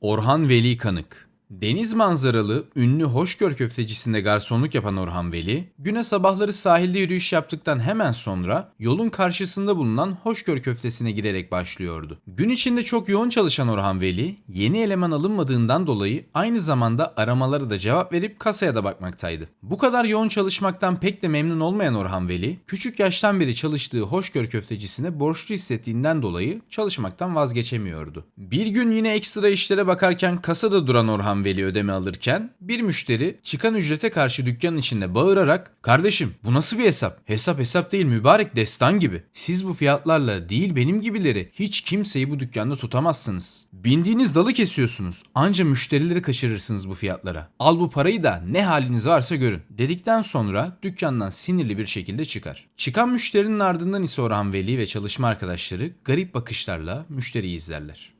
Orhan Veli Kanık Deniz manzaralı, ünlü Hoşgör köftecisinde garsonluk yapan Orhan Veli, güne sabahları sahilde yürüyüş yaptıktan hemen sonra yolun karşısında bulunan Hoşgör köftesine girerek başlıyordu. Gün içinde çok yoğun çalışan Orhan Veli, yeni eleman alınmadığından dolayı aynı zamanda aramalara da cevap verip kasaya da bakmaktaydı. Bu kadar yoğun çalışmaktan pek de memnun olmayan Orhan Veli, küçük yaştan beri çalıştığı Hoşgör köftecisine borçlu hissettiğinden dolayı çalışmaktan vazgeçemiyordu. Bir gün yine ekstra işlere bakarken kasada duran Orhan Veli ödeme alırken bir müşteri çıkan ücrete karşı dükkanın içinde bağırarak "Kardeşim bu nasıl bir hesap? Hesap hesap değil mübarek destan gibi. Siz bu fiyatlarla değil benim gibileri hiç kimseyi bu dükkanda tutamazsınız. Bindiğiniz dalı kesiyorsunuz. Anca müşterileri kaçırırsınız bu fiyatlara. Al bu parayı da ne haliniz varsa görün." Dedikten sonra dükkandan sinirli bir şekilde çıkar. Çıkan müşterinin ardından ise Orhan Veli ve çalışma arkadaşları garip bakışlarla müşteriyi izlerler.